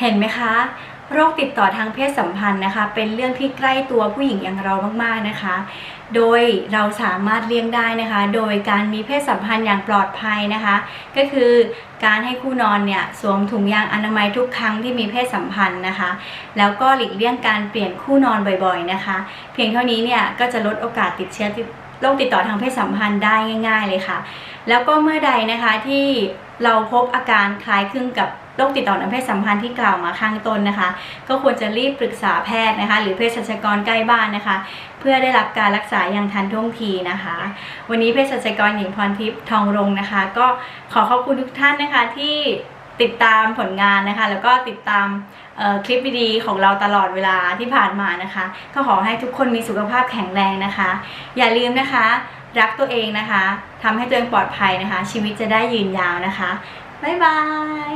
เห็นไหมคะโรคติดต่อทางเพศสัมพันธ์นะคะ เป็นเรื่องที่ใกล้ตัวผู้หญิงอย่างเรามากๆนะคะ โดยเราสามารถเลี่ยงได้นะคะ โดยการมีเพศสัมพันธ์อย่างปลอดภัยนะคะ ก็คือการให้คู่นอนเนี่ยสวมถุงยางอนามัยทุกครั้งที่มีเพศสัมพันธ์นะคะ แล้วก็หลีกเลี่ยงการเปลี่ยนคู่นอนบ่อยๆนะคะ เพียงเท่านี้เนี่ยก็จะลดโอกาสติดเชื้อ โรคติดต่อทางเพศสัมพันธ์ได้ง่าย ๆ เลยค่ะ แล้วก็เมื่อใดนะคะที่เราพบอาการคล้ายคลึงกับโรคติดต่อทางเพศสัมพันธ์ที่กล่าวมาข้างต้นนะคะ ก็ควรจะรีบปรึกษาแพทย์นะคะ หรือเภสัชกรใกล้บ้านนะคะ เพื่อได้รับการรักษาอย่างทันท่วงทีนะคะ วันนี้เภสัชกรหญิงพรทิพย์ทองรงนะคะ ก็ขอขอบคุณทุกท่านนะคะที่ ติดตามผลงานนะคะ แล้วก็ติดตามคลิปดีๆของเราตลอดเวลาที่ผ่านมานะคะ ก็ขอให้ทุกคนมีสุขภาพแข็งแรงนะคะ อย่าลืมนะคะ รักตัวเองนะคะ ทำให้ตัวเองปลอดภัยนะคะ ชีวิตจะได้ยืนยาวนะคะ บ๊ายบาย